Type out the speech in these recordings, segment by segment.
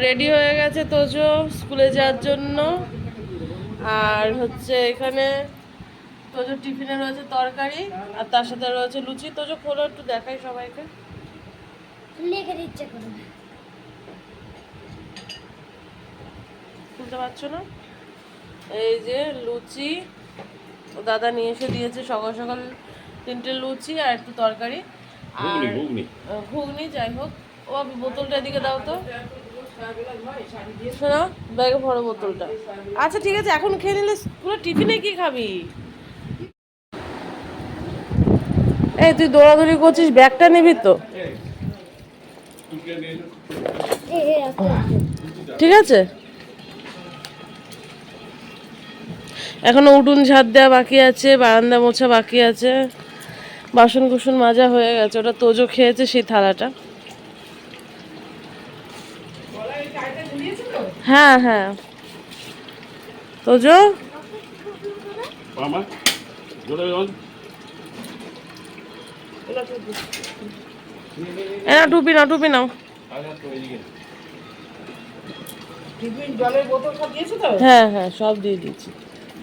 Ready হয়ে গেছে তোজো স্কুলে যাওয়ার জন্য। আর হচ্ছে এখানে তোজো টিফিনে রয়েছে তরকারি আর তার সাথে রয়েছে লুচি। তোজো খোলো একটু দেখাই সবাইকে। লেখে খুলতে পারছ না? এই যে লুচি ও দাদা নিয়ে এসে দিয়েছে সকাল সকাল তিনটে লুচি আর একটু তরকারি। আর ঘুগনি। যাই হোক। ও বোতলটা এদিকে দাও তো। শোনো, ব্যাগে ভরো বোতলটা। আচ্ছা ঠিক আছে, এখন খেয়ে নিলে পুরো টিফিনে কি খাবি? এই, তুই দৌড়াদৌড়ি করছিস, ব্যাগটা নিবি তো। ঠিক আছে? এখনও উঠুন ঝাড় দেওয়া বাকি আছে, বারান্দা মোছা বাকি আছে। বাসন কুসন মাজা হয়ে গেছে, ওটা তোজো খেয়েছে সেই থালাটা। হ্যাঁ হ্যাঁ। তোজো? মামা জোরে বল। এ না টুপি নাও টুপি নাও। হ্যাঁ হ্যাঁ সব দিয়ে দিয়েছি।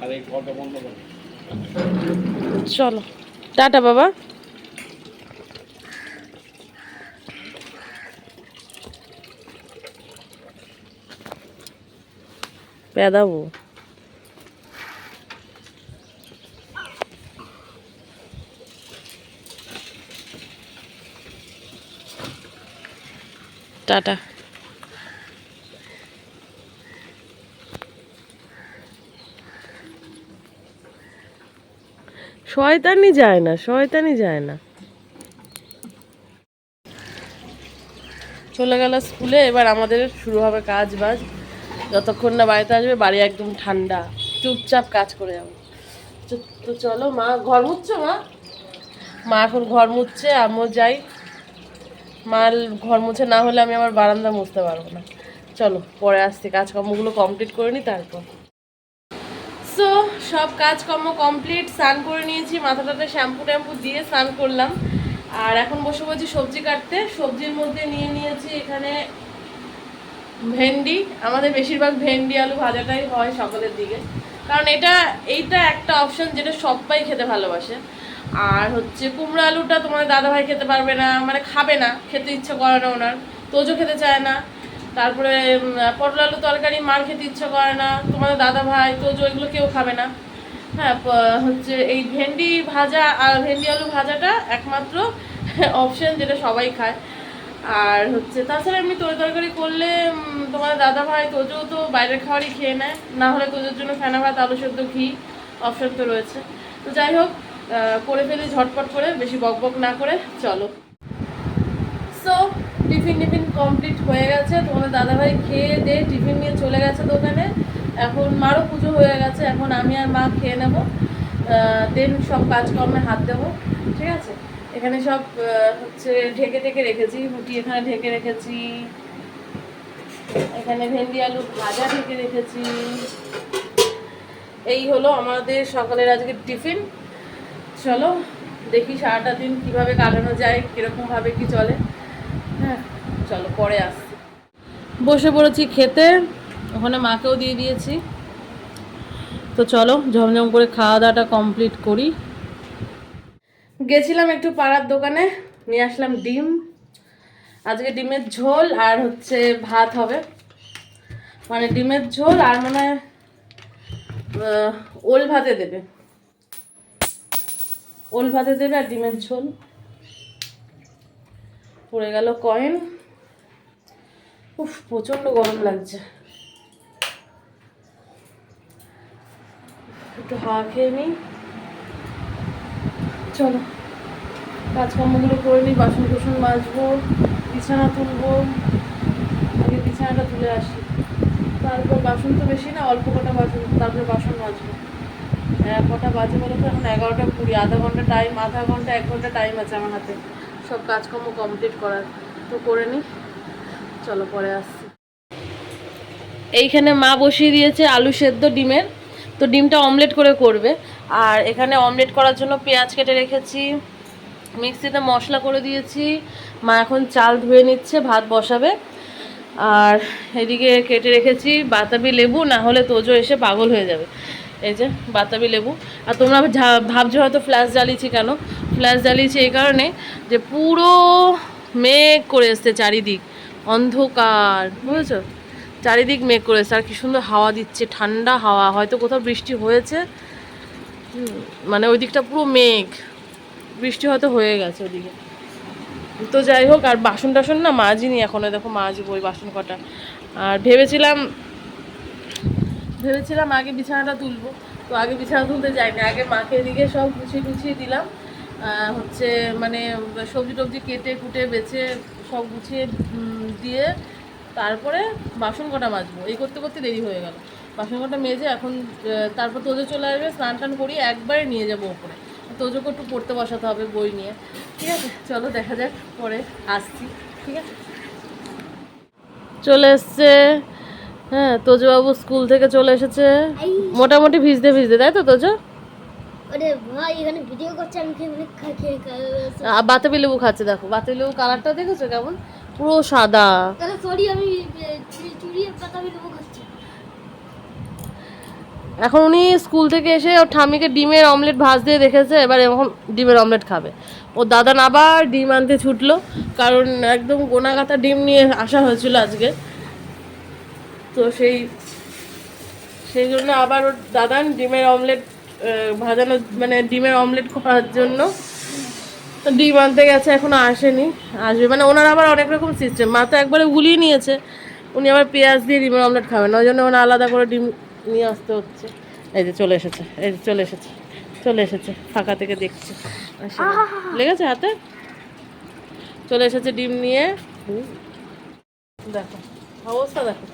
আর এই কলটা বন্ধ কর। চলো। টাটা বাবা। পেদাবো। টাটা। শয়তানি যায় না, শয়তানি যায় না। চলে গেল স্কুলে, এবার আমাদের শুরু হবে কাজ বাজ। যতক্ষণ না বাড়িতে আসবে, বাড়ি একদম ঠান্ডা। চুপচাপ কাজ করে যাব। তো- চলো, মা ঘর মুছছো, মা? মা এখন ঘর মুছছে, আমিও যাই। মা ঘর মুছে না হলে আমি আমার বারান্দা মুছতে পারব না। চলো, পরে আসছি, কাজকর্মগুলো কমপ্লিট করে নিই তারপর। সো সব কাজকর্ম কমপ্লিট স্নান করে নিয়েছি মাথা মাথাটাতে শ্যাম্পু ট্যাম্পু দিয়ে স্নান করলাম। আর এখন বসে বলছি সবজি কাটতে, সবজির মধ্যে নিয়ে নিয়েছি এখানে ভেন্ডি, আমাদের বেশিরভাগ ভেন্ডি, আলু ভাজাটাই হয় সকালের দিকে। কারণ এটা, এইটা একটা অপশন যেটা সবাই খেতে ভালোবাসে। আর হচ্ছে কুমড়ো আলুটা তোমার দাদাভাই খেতে পারবে না মানে খাবে না, খেতে ইচ্ছে করে না ওনার। তোজো খেতে চায় না। তারপরে পটল আলু তরকারি, মার খেতে ইচ্ছে করে না, তোমাদের দাদা ভাই তোজো, এগুলো কেউ খাবে না। হ্যাঁ হচ্ছে এই ভেন্ডি ভাজা আর ভেন্ডি আলু ভাজাটা একমাত্র অপশন যেটা সবাই খায়। আর হচ্ছে, তাছাড়া এমনি তরি তরকারি করলে তোমার দাদা ভাই তোজো তো বাইরের খাবারই খেয়ে নেয়। না হলে তোজোর জন্য ফেনা ভাত, আলু সেদ্ধ, ঘি অপশন তো রয়েছে। তো যাই হোক করে ফেলি ঝটপট করে, বেশি বক বক না করে, চলো। সো টিফিন টিফিন কমপ্লিট হয়ে গেছে। তোমাদের দাদাভাই খেয়ে দিয়ে টিফিন নিয়ে চলে গেছে দোকানে। এখন মারও পুজো হয়ে গেছে, এখন আমি আর মা খেয়ে নেব। দেন সব কাজকর্মে হাত দেবো। ঠিক আছে? এখানে সব হচ্ছে ঢেকে ঢেকে রেখেছি রুটি এখানে ঢেকে রেখেছি। এখানে ভেন্ডি আলু ভাজা ঢেকে রেখেছি। এই হলো আমাদের সকালের আজকে টিফিন। চলো, দেখি সারাটা দিন কীভাবে কাটানো যায় কীরকমভাবে কি চলে। হ্যাঁ চলো, পরে আসছি। বসে পড়েছি খেতে, ওখানে মাকেও দিয়ে দিয়েছি। তো চলো, ঝমঝম করে খাওয়া দাওয়াটা কমপ্লিট করি। গেছিলাম একটু পাড়ার দোকানে, নিয়ে আসলাম ডিম। আজকে ডিমের ঝোল আর হচ্ছে ভাত হবে। মানে ডিমের ঝোল আর মনে হয় ওল ভাতে দেবে। ওল ভাতে দেবে আর ডিমের ঝোল। পড়ে গেল কয়েন উফ, প্রচণ্ড গরম লাগছে। একটু হাওয়া খেয়ে নিই। চলো। কাজকর্মগুলো করে নিই বাসন কুসন মাজবো, বিছানা তুলবো, আগে বিছানাটা তুলে আসি। তারপর বাসন তো বেশি না, অল্প কটা বাসন, তারপরে বাসন মাজবো। কটা বাজে বলো তো? এখন এগারোটা কুড়ি, আধা ঘণ্টা টাইম আধা ঘণ্টা, এক ঘণ্টা টাইম আছে আমার হাতে। সব কাজকর্ম কমপ্লিট করার। তো করে নিই চলো, পরে আসছি। এইখানে মা বসিয়ে দিয়েছে আলু সেদ্ধ ডিমের। তো ডিমটা অমলেট করে করবে। আর এখানে অমলেট করার জন্য পেঁয়াজ কেটে রেখেছি। মিক্সিতে মশলা করে দিয়েছি। মা এখন চাল ধুয়ে নিচ্ছে, ভাত বসাবে। আর এদিকে কেটে রেখেছি বাতাবি লেবু, না হলে তোজো এসে পাগল হয়ে যাবে। এই যে বাতাবি লেবু। আর তোমরা ভাবছ হয়তো ফ্ল্যাশ জ্বালিয়েছি কেন? ফ্ল্যাশ জ্বালিয়েছি এই কারণে যে পুরো মেঘ করে এসছে চারিদিক। অন্ধকার, বুঝেছ? চারিদিক মেঘ করে এসছে। আর কি সুন্দর হাওয়া দিচ্ছে, ঠান্ডা হাওয়া। হয়তো কোথাও বৃষ্টি হয়েছে। মানে ওই দিকটা পুরো মেঘ। বৃষ্টি হয়তো হয়ে গেছে ওদিকে। তো যাই হোক, আর বাসন টাসন না মাজিনি এখনও, দেখো মাজবো ওই বাসন কটা। আর ভেবেছিলাম ভেবেছিলাম আগে বিছানাটা তুলবো, তো আগে বিছানা তুলতে যাইনি। আগে মাকে এদিকে সব গুছিয়ে গুছিয়ে দিলাম। হচ্ছে মানে সবজি টবজি কেটে কুটে বেছে সব গুছিয়ে দিয়ে তারপরে বাসন কটা মাজবো। এই করতে করতে দেরি হয়ে গেল। বাসন কটা মেজে এখন তারপর তোজো চলে আসবে, স্নান টান করিয়ে একবারে নিয়ে যাব ওপরে। তোজোকে একটু পড়তে বসাতে হবে বই নিয়ে। ঠিক আছে চলো দেখা যাক পরে আসছি ঠিক আছে? চলে এসছে হ্যাঁ তোজবাবু স্কুল থেকে চলে এসেছে। মোটামুটি ভিজতে ভিজতে তাই তো তোজো? বাতাবি লেবু খাচ্ছে দেখো বাতাবি লেবু কালারটা দেখেছ কেমন? পুরো সাদা। সরি আমি চুরি চুরি পাতা আমি দেবো খাচ্ছি এখন উনি স্কুল থেকে এসে ওর ঠামিকে ডিমের অমলেট ভাজ দিয়ে দেখেছে এবার এখন ডিমের অমলেট খাবে। ওর না আবার ডিম আনতে ছুটলো, কারণ একদম গোনাগাতা ডিম নিয়ে আসা হয়েছিল আজকে। তো সেই সেই জন্য আবার ওর দাদান ডিমের অমলেট ভাজানো মানে ডিমের অমলেট করার জন্য ডিম আনতে গেছে, এখনও আসেনি, আসবে। মানে ওনার আবার অনেক রকম সিস্টেম মা তো একবারে গুলিয়ে নিয়েছে, উনি আবার পেঁয়াজ দিয়ে ডিমের অমলেট খাবেন, ওই জন্য ওনার আলাদা করে ডিম নিয়ে আসতে হচ্ছে। এই যে চলে এসেছে এই যে চলে এসেছে চলে এসেছে ফাঁকা থেকে দেখছে। লেগেছে হাতে? চলে এসেছে ডিম নিয়ে। দেখো অবস্থা দেখো।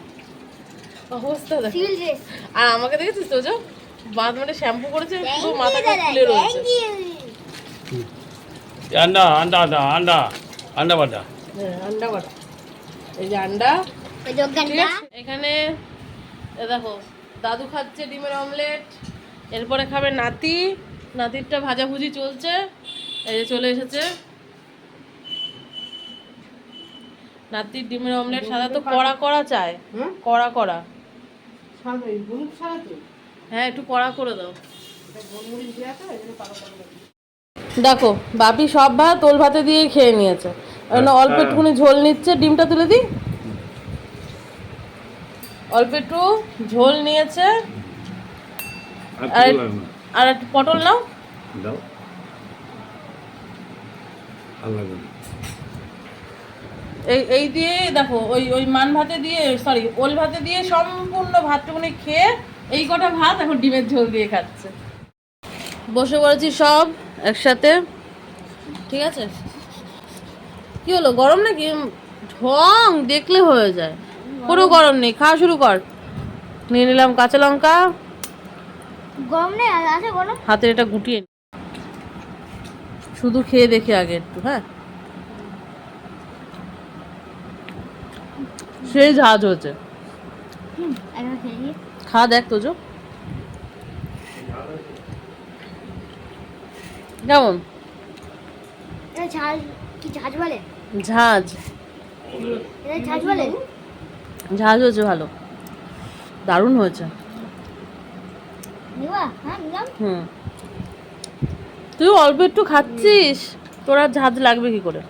অবস্থা দেখো। আর আমাকে দেখেছিস তোজো বাঁধ মানে শ্যাম্পু করেছে পুরো মাথা খুলে রয়েছে। আন্ডা আন্ডা আন্ডা আন্ডা। আন্ডা বাটা। হ্যাঁ, আন্ডা বাটা। এই যে আন্ডা। এখানে দেখো দাদু খাচ্ছে ডিমের অমলেট এরপরে খাবে নাতি নাতিরটা ভাজাভুজি চলছে এই যে চলে এসেছে। নাতির ডিমের অমলেট সাদা তো কড়া কড়া চায় কড়া কড়া। হ্যাঁ একটু কড়া করে দাও। দেখো বাপি সব ভাত ওল ভাতে দিয়ে খেয়ে নিয়েছে। এখন অল্প একটুখানি ঝোল নিচ্ছে ডিমটা তুলে দিই? অল্প একটু ঝোল নিয়েছে। আর একটু পটল নাও। দাও। এই এই দিয়ে দেখো ওই ওই মান ভাতে দিয়ে সরি ওল ভাতে দিয়ে সম্পূর্ণ ভাতটুকুনি খেয়ে এই কটা ভাত এখন ডিমের ঝোল দিয়ে খাচ্ছে। বসে পড়েছি সব একসাথে। ঠিক আছে? কি হলো গরম নাকি? ঢং দেখলে হয়ে যায়। কোনো গরম নেই খাওয়া শুরু কর। নিয়ে নিলাম কাঁচা লঙ্কা। গরম নেই আছে গরম হাতের এটা গুটিয়ে শুধু খেয়ে দেখি আগে একটু হ্যাঁ? সেই ঝাঁজ হয়েছে। খা দেখ তোজো। কেমন? কি ঝাঁজ বলে? ঝাঁজ। এটা ঝাঁজ বলে? ঝাঁজ হয়েছে ভালো। দারুণ হয়েছে। হ্যাঁ হুম। তুই অল্প একটু খাচ্ছিস? তোর আর ঝাঁজ লাগবে কি করে?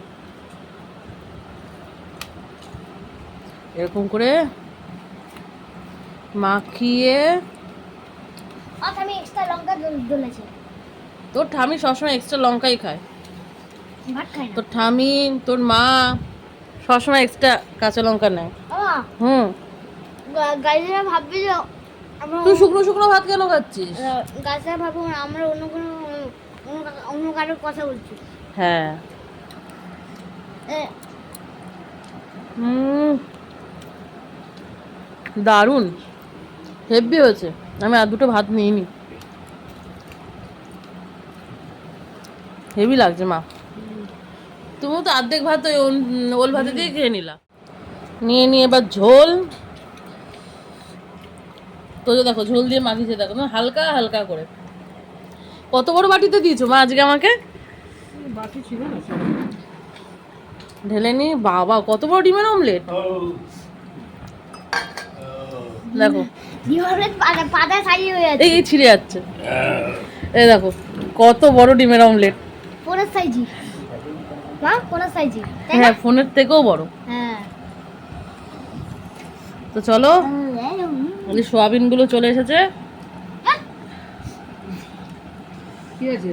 এরকম করে মাখিয়ে তোর ঠামি সবসময় এক্সট্রা লঙ্কাই খায়। তোর ঠামি তোর মা সবসময় এক্সট্রা কাঁচা লঙ্কা নেয়। হুম। গাড়িরা ভাববে যে তুই শুকনো শুকনো ভাত কেন খাচ্ছিস? গাছরা ভাববো আমরা অন্য কোনো অন্য কারোর কথা বলছি। হ্যাঁ। হুম। দারুণ। হেভি হয়েছে। আমি আর দুটো ভাত নিইনি। হেভি লাগছে মা। তুমিও তো অর্ধেক ভাত ওই ওল- ওল ভাতে দিয়ে খেয়ে নিলা। নিয়ে নিয়ে এবার ঝোল। তো দেখো ঝোল দিয়ে মাখিয়েছে দেখো না হালকা হালকা করে। কত বড় বাটিতে দিয়েছ মা আজকে আমাকে? ঢেলে নি বাবা কত বড় ডিমের অমলেট। দেখো। হয়ে এই ছিঁড়ে যাচ্ছে। এই দেখো কত বড় ডিমের অমলেট। সাইজি মা ফোনের সাইজি হ্যাঁ ফোনের থেকেও বড়। হ্যাঁ। তো চলো এই সোয়াবিনগুলো চলে এসেছে। কি আছে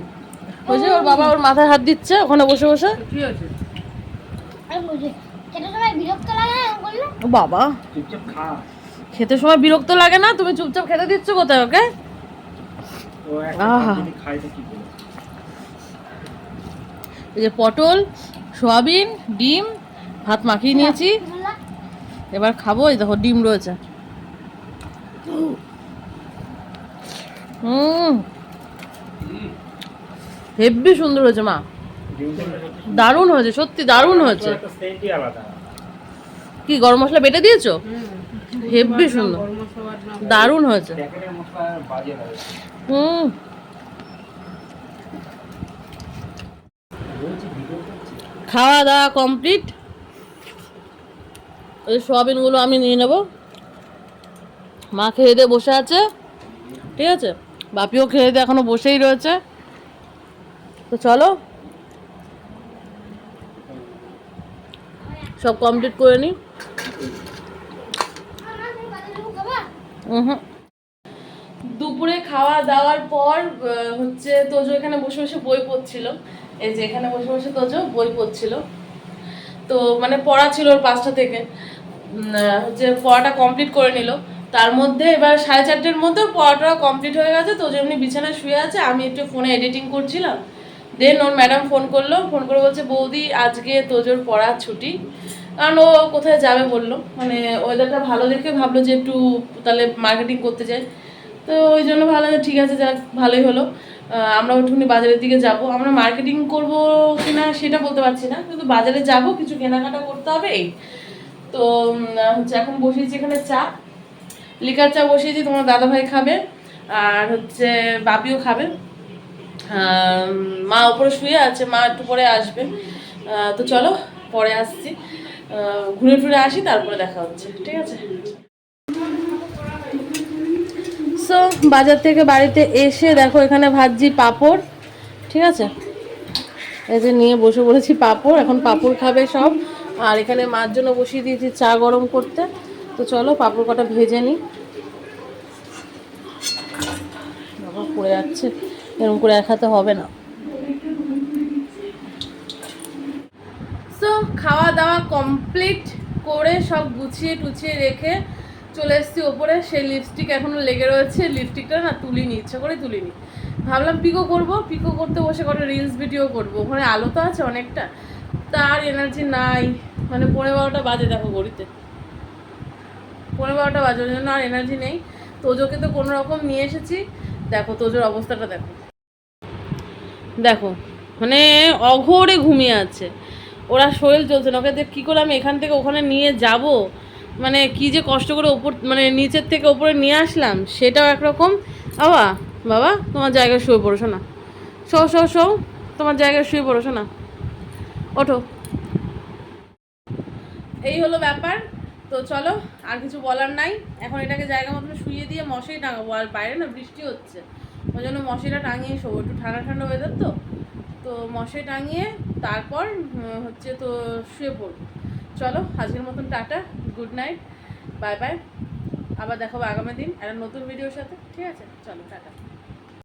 ওই যে ওর বাবা ওর মাথায় হাত দিচ্ছে ওখানে বসে বসে। কি আছে আমি বুঝি কেটে সময় বিরক্ত লাগে না এরকম করলে ও বাবা। খেতে সময় বিরক্ত লাগে না? তুমি চুপচাপ খেতে দিচ্ছ কোথায় ওকে? আহা। যদি খায় তো কি করবে এই যে পটল, সোয়াবিন, ডিম, ভাত মাখিয়ে নিয়েছি। এবার খাব, এই দেখো ডিম রয়েছে। হুম। হেব্বি সুন্দর হয়েছে, মা। দারুণ হয়েছে, সত্যি দারুণ হয়েছে। কি, গরম মশলা বেটে দিয়েছ? হেব্বি সুন্দর। দারুণ হয়েছে। হুম। খাওয়া দাওয়া কমপ্লিট ওই সোয়াবিনগুলো আমি নিয়ে নেব। মা খেয়ে দিয়ে বসে আছে। ঠিক আছে? বাপিও খেয়ে দিয়ে এখনও বসেই রয়েছে। তো চলো। সব কমপ্লিট করে নিই দুপুরে খাওয়া দাওয়ার পর হচ্ছে তোজো এখানে বসে বসে বই পড়ছিল। এই যে এখানে বসে বসে তোজো বই পড়ছিল। তো মানে পড়া ছিল ওর পাঁচটা থেকে। হচ্ছে পড়াটা কমপ্লিট করে নিল। তার মধ্যে এবার সাড়ে চারটের মধ্যে পড়াটা কমপ্লিট হয়ে গেছে। তো যেমনি বিছানায় শুয়ে আছে, আমি একটু ফোনে এডিটিং করছিলাম। দেন ওর ম্যাডাম ফোন করল। ফোন করে বলছে, বৌদি, আজকে তোজোর পড়া ছুটি। কারণ ও কোথায় যাবে বলল। মানে ওয়েদারটা ভালো দেখে ভাবলো যে একটু তাহলে মার্কেটিং করতে যায় তো ওই জন্য ভালো, ঠিক আছে, যাক, ভালোই হলো। আমরা ওইটুকুনি বাজারের দিকে যাব। আমরা মার্কেটিং করব কিনা সেটা বলতে পারছি না, কিন্তু বাজারে যাব, কিছু কেনাকাটা করতে হবে তো হচ্ছে এখন বসিয়েছি এখানে চা। লিকার চা বসিয়েছি, তোমার দাদা ভাই খাবে, আর হচ্ছে বাপিও খাবে। মা ওপরে শুয়ে আছে, মা একটু পরে আসবে। তো চলো, পরে আসছি। ঘুরে টুরে আসি, তারপরে দেখা হচ্ছে, ঠিক আছে? সো বাজার থেকে বাড়িতে এসে দেখো এখানে ভাজছি পাঁপড়, ঠিক আছে? এই যে নিয়ে বসে পড়েছি পাঁপড়, এখন পাঁপড় খাবে সব। আর এখানে মার জন্য বসিয়ে দিয়েছি চা গরম করতে। তো চলো পাঁপড় কটা ভেজে নিই। বাবা, পড়ে যাচ্ছে। এরকম করে এক হবে না। সো খাওয়া দাওয়া কমপ্লিট করে সব গুছিয়ে টুছিয়ে রেখে চলে এসেছি ওপরে, সেই লিপস্টিক এখনও লেগে রয়েছে। লিপস্টিকটা না তুলিনি, ইচ্ছা করে তুলিনি। ভাবলাম পিকো করব পিকো করতে বসে কটা রিলস ভিডিও করব। ওখানে আলো তো আছে অনেকটা, তার এনার্জি নাই। মানে পনেরো বারোটা বাজে দেখো ঘড়িতে। পনেরো বারোটা বাজে, ওই জন্য আর এনার্জি নেই। তোজোকে তো কোনো রকম নিয়ে এসেছি। দেখো তোজোর অবস্থাটা দেখো। দেখো মানে অঘোরে ঘুমিয়ে আছে। ওরা শরীর চলছে না। ওকে যে কী করে আমি এখান থেকে ওখানে নিয়ে যাব? মানে কি যে কষ্ট করে ওপর মানে নিচের থেকে ওপরে নিয়ে আসলাম, সেটাও একরকম। বাবা বাবা, তোমার জায়গায় শুয়ে পড়ো না শো শো শো, তোমার জায়গায় শুয়ে পড়ো না ওঠো। এই হলো ব্যাপার। তো চলো, আর কিছু বলার নাই। এখন এটাকে জায়গা মতন শুয়ে দিয়ে মশাই টাঙাবো। আর বাইরে না বৃষ্টি হচ্ছে। ওই জন্য মশাইটা টাঙিয়ে শোবো। একটু ঠান্ডা ঠান্ডা ওয়েদার তো। তো মশাই টাঙিয়ে তারপর হচ্ছে তো শুয়ে পড়ব। চলো, আজকের মতন tata. Good night bye bye আবার দেখাবো আগামী দিন। একটা নতুন ভিডিওর সাথে। ঠিক আছে? চলো, টাটা।